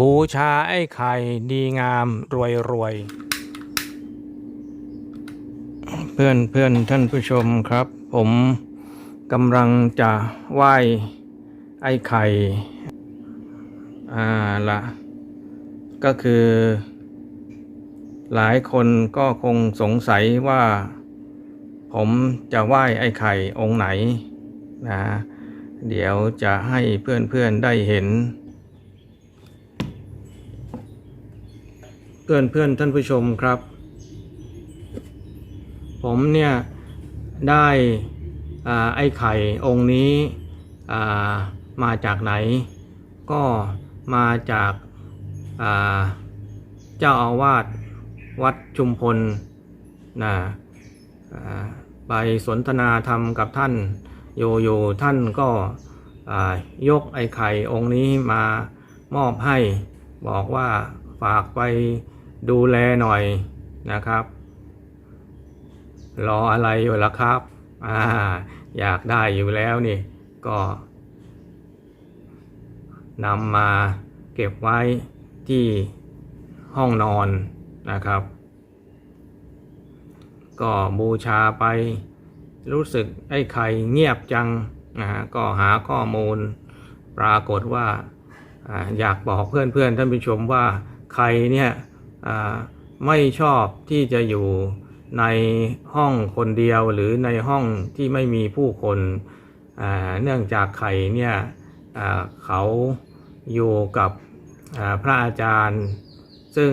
บูชาไอ้ไข่ดีงามรวยรวย เพื่อนเพื่อนท่านผู้ชมครับ ผมกำลังจะไหว้ไอ้ไข่ อ่าละก็คือ หลายคนก็คงสงสัยว่า ผมจะไหว้ไอ้ไข่องค์ไหนนะเดี๋ยวจะให้เพื่อนๆได้เห็น เพื่อนเพื่อนท่านผู้ชมครับ ผมเนี่ยได้อ่าไอ้ไข่องค์นี้มาจากไหน ก็มาจากาเจ้าอาวาสวัดชุมพลนะไปสนทนาธรรมกับท่านโยโย่ท่านก็ยกไอ้ไข่องค์นี้มามอบให้บอกว่าฝากไป ดูแลหน่อยนะครับ รออะไรอยู่ล่ะครับอ่าอยากได้อยู่แล้วนี่ก็นำมาเก็บไว้ที่ห้องนอนนะครับ ก็บูชาไปรู้สึกไอ้ไข่เงียบจังนะฮะก็หาข้อมูลปรากฏว่าอยากบอกเพื่อนๆท่านผู้ชมว่าใครเนี่ย ไม่ชอบที่จะอยู่ในห้องคนเดียวหรือในห้องที่ไม่มีผู้คนเนื่องจากไข่เนี่ยเขาอยู่กับพระอาจารย์ ซึ่ง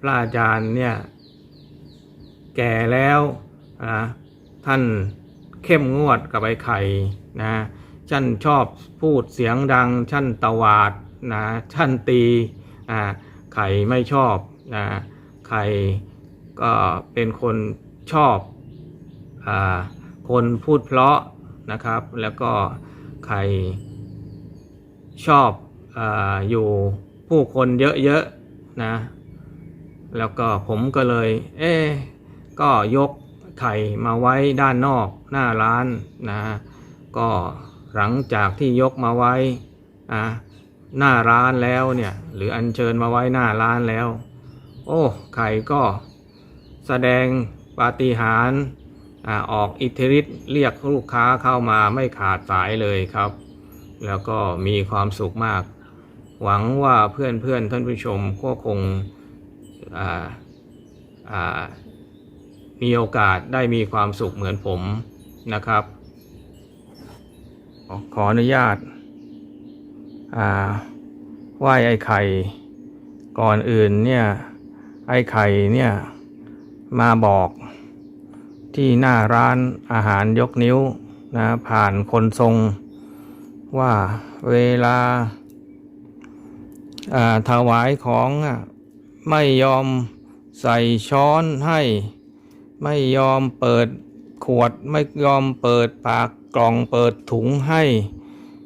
พระอาจารย์เนี่ยแก่แล้วท่านเข้มงวดกับไอ้ไข่นะท่านชอบพูดเสียงดังท่านตวาดนะท่านตีไข่ไม่ชอบ นะไข่ก็เป็นคนชอบอคนพูดเพราะนะครับ แล้วก็ไข่ชอบออยู่ผู้คนเยอะๆนะ แล้วก็ผมก็เลย เอ๊ก็ยกไข่มาไว้ด้านนอกหน้าร้านนะก็หลังจากที่ยกมาไว้นะหน้าร้านแล้วเนี่ย หรืออัญเชิญมาไว้หน้าร้านแล้ว โอ้ไข่ก็แสดงปาฏิหาริย์ออกอิทธิฤทธิ์เรียกลูกค้าเข้ามาไม่ขาดสายเลยครับ แล้วก็มีความสุขมาก หวังว่าเพื่อนเพื่อนท่านผู้ชมก็คงมีโอกาสได้มีความสุขเหมือนผมนะครับ ขออนุญาตไหว้ไอ้ไข่ก่อนอื่นเนี่ย ไอ้ไข่เนี่ย มาบอกที่หน้าร้านอาหารยกนิ้วนะผ่านคนทรงว่าเวลาถวายของไม่ยอมใส่ช้อนให้ไม่ยอมเปิดขวดไม่ยอมเปิดปากกล่องเปิดถุงให้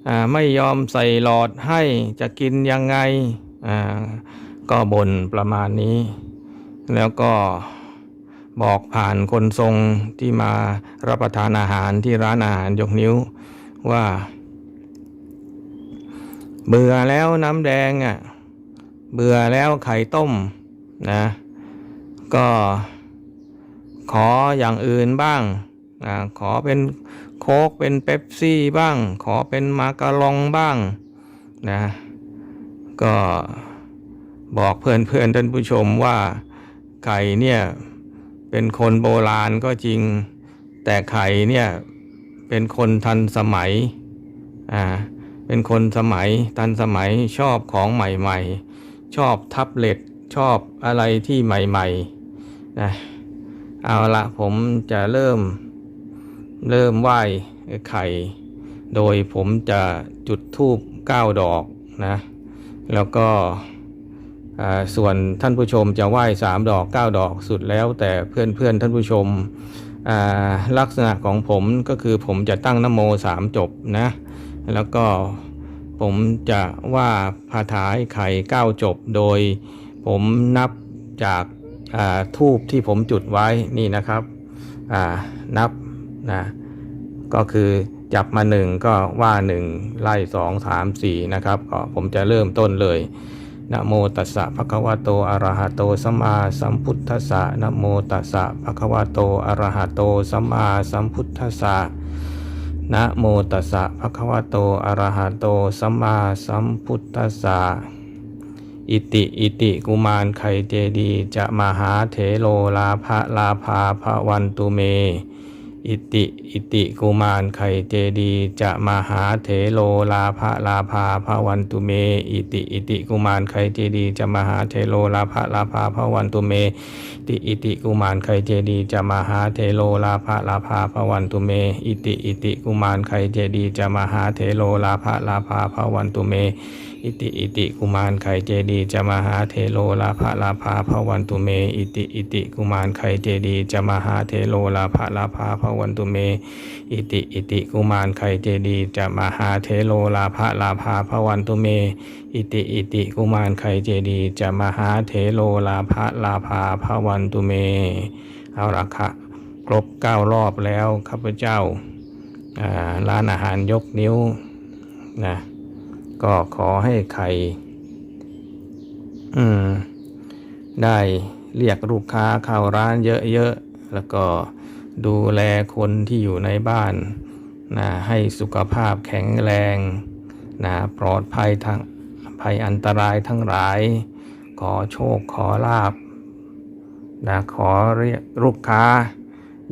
อ่าไม่ยอมใส่หลอดให้จะกินยังไงอ่าก็บ่นประมาณนี้ แล้วก็บอกผ่านคนทรงที่มารับประทานอาหารที่ร้านอาหารยกนิ้วว่า เบื่อแล้วน้ำแดงอะเบื่อแล้วไข่ต้มนะก็ขออย่างอื่นบ้างอ่าขอเป็นโค้กเป็นเป๊ปซี่บ้าง ขอเป็นมาการองบ้างนะก็บอกเพื่อนเพื่อนท่านผู้ชมว่า ไข่เนี่ยเป็นคนโบราณก็จริง แต่ไข่เนี่ยเป็นคนทันสมัยอ่าเป็นคนสมัยทันสมัยชอบของใหม่ๆ ชอบแทับเล็ตชอบอะไรที่ใหม่ๆนะเอาละผมจะเริ่มเริ่มไหว้ไข่ โดยผมจะจุดธูปเก้าดอกนะ แล้วก็ ส่วนท่านผู้ชมจะไหว้สามดอกเก้าดอกสุดแล้ว แต่เพื่อนเพื่อนๆท่านผู้ชมลักษณะของผมก็คือผมจะตั้งนโมสามจบนะ แล้วก็ผมจะว่าพาถาไข่เก้าจบโดยผมนับจากทูบที่ผมจุดไว้นี่นะครับนับนะก็คือจับมาหนึ่งก็ว่าหนึ่งไล่สองสามสี่นะครับก็ผมจะเริ่มต้นเลย นะโมตัสสะภะคะวะโตอะระหะโตสัมมาสัมพุทธัสสะนะโมตัสสะภะคะวะโตอะระหะโตสัมมาสัมพุทธัสสะนะโมตัสสะภะคะวะโตอะระหะโตสัมมาสัมพุทธัสสะอิติ อิติ กุมารไข่เจดีย์จะมหาเถโลลาภะลาภาภวันตุเม อิติอิติกุมารไข่เจดีจะมาหาเถโลลาภะลาภาภวันตุเม อิติอิติกุมารไข่เจดีจะมาหาเถโลลาภะลาภาภวันตุเม อิติอิติกุมารไข่เจดีจะมาหาเถโลลาภะลาภาภวันตุเม อิติอิติกุมารไข่เจดีจะมาหาเถโลลาภะลาภาภวันตุเม อิติอิติกุมารไข่เจดีจะมาหาเทโลลาภลาภาภวันตุเมอิติอิติกุมารไข่เจดีจะมหาเทโลลาภลาภาวันตุเม อิติอิติกุมารไข่เจดีย์จะมหาเทโลลาภะลาภาภวันตุเม อิติอิติกุมารไข่เจดีย์จะมหาเทโลลาภะลาภาภวันตุเม เอาละค่ะครบเก้ารอบแล้วข้าพเจ้าอ่าร้านอาหารยกนิ้วนะก็ขอให้ใครอืมได้เรียกลูกค้าเข้าร้านเยอะๆ แล้วก็ ดูแลคนที่อยู่ในบ้านนะให้สุขภาพแข็งแรงนะปลอดภัยทางภัยอันตรายทั้งหลาย ขอโชคขอลาบนะขอเรียกลูกค้า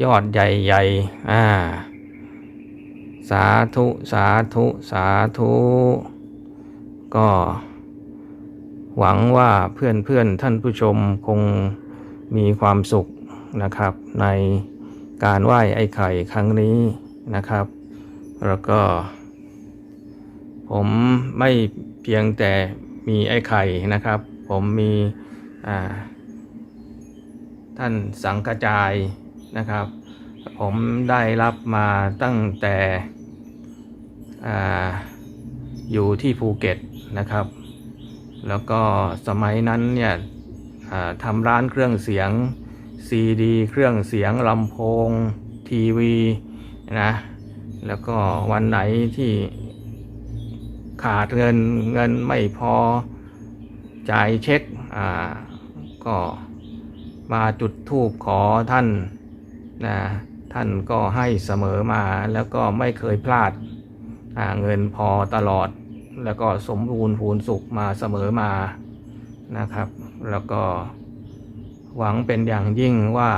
ยอดใหญ่ๆอ่าสาธุสาธุสาธุก็หวังว่าเพื่อนเพื่อนๆท่านผู้ชมคงมีความสุขนะครับใน การไหว้ไอ้ไข่ครั้งนี้นะครับ แล้วก็ ผมไม่เพียงแต่มีไอ้ไข่นะครับ ผมมีท่านสังกจายนะครับ ผมได้รับมาตั้งแต่อ่อยู่ที่ภูเก็ตนะครับ แล้วก็สมัยนั้นเนี่ยทำร้านเครื่องเสียง ซีดี เครื่องเสียงลำโพง ทีวีนะแล้วก็วันไหนที่ขาดเงินเงินไม่พอจ่ายเช็คอ่าก็มาจุดธูปขอท่านนะท่านก็ให้เสมอมาแล้วก็ไม่เคยพลาดอ่าเงินพอตลอด แล้วก็สมบูรณ์พูนสุขมาเสมอมานะครับ แล้วก็ หวังเป็นอย่างยิ่งว่า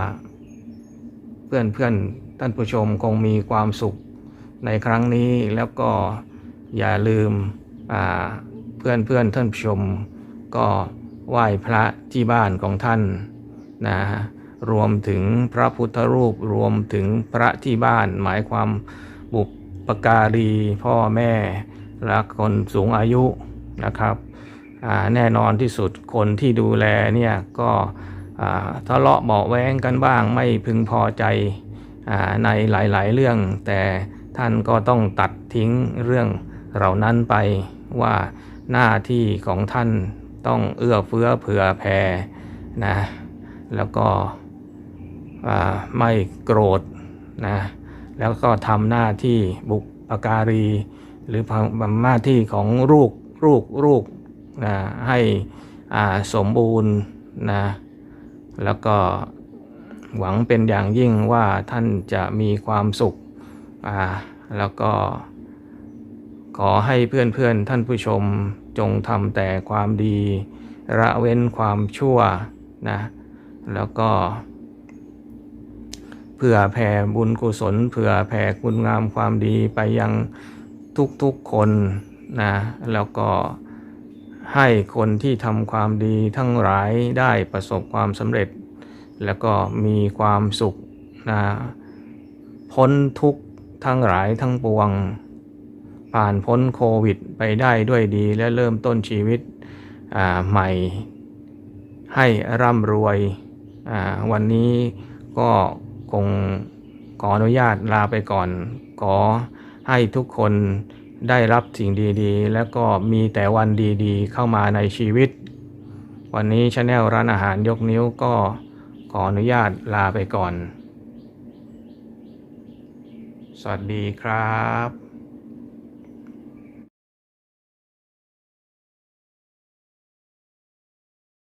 เพื่อนเพื่อนท่านผู้ชมคงมีความสุขในครั้งนี้แล้วก็อย่าลืมเพื่อนเพื่อนท่านผู้ชม ก็ไหว้พระที่บ้านของท่านนะรวมถึงพระพุทธรูปรวมถึงพระที่บ้านหมายความบุปการีพ่อแม่และคนสูงอายุนะครับแน่นอนที่สุดคนที่ดูแลเนี่ยก็ ทะเลาะเบาแว้งกันบ้างไม่พึงพอใจอในหลายๆ เรื่อง แต่ท่านก็ต้องตัดทิ้งเรื่องเหล่านั้นไปว่าหน้าที่ของท่านต้องเอื้อเฟื้อเผื่อแผ่นะแล้วก็ไม่โกรธนะแล้วก็ทำหน้าที่บุปการี หรือหน้าที่ของลูกลูกลูกนะให้สมบูรณ์นะ แล้วก็หวังเป็นอย่างยิ่งว่าท่านจะมีความสุขอ่าแล้วก็ขอให้เพื่อนๆท่านผู้ชมจงทำแต่ความดี ละเว้นความชั่วนะแล้วก็เพื่อแผ่บุญกุศลเพื่อแผ่คุณงามความดีไปยังทุกๆคนนะแล้วก็ ให้คนที่ทำความดีทั้งหลายได้ประสบความสำเร็จ แล้วก็มีความสุขนะพ้นทุกข์ทั้งหลายทั้งปวง ผ่านพ้นโควิดไปได้ด้วยดีและเริ่มต้นชีวิตใหม่ให้ร่ำรวยวันนี้ก็คงขออนุญาตลาไปก่อน ขอให้ทุกคน ได้รับสิ่งดีๆ แล้วก็มีแต่วันดีๆ เข้ามาในชีวิต วันนี้ชาแนลร้านอาหารยกนิ้วก็ขออนุญาตลาไปก่อน สวัสดีครับ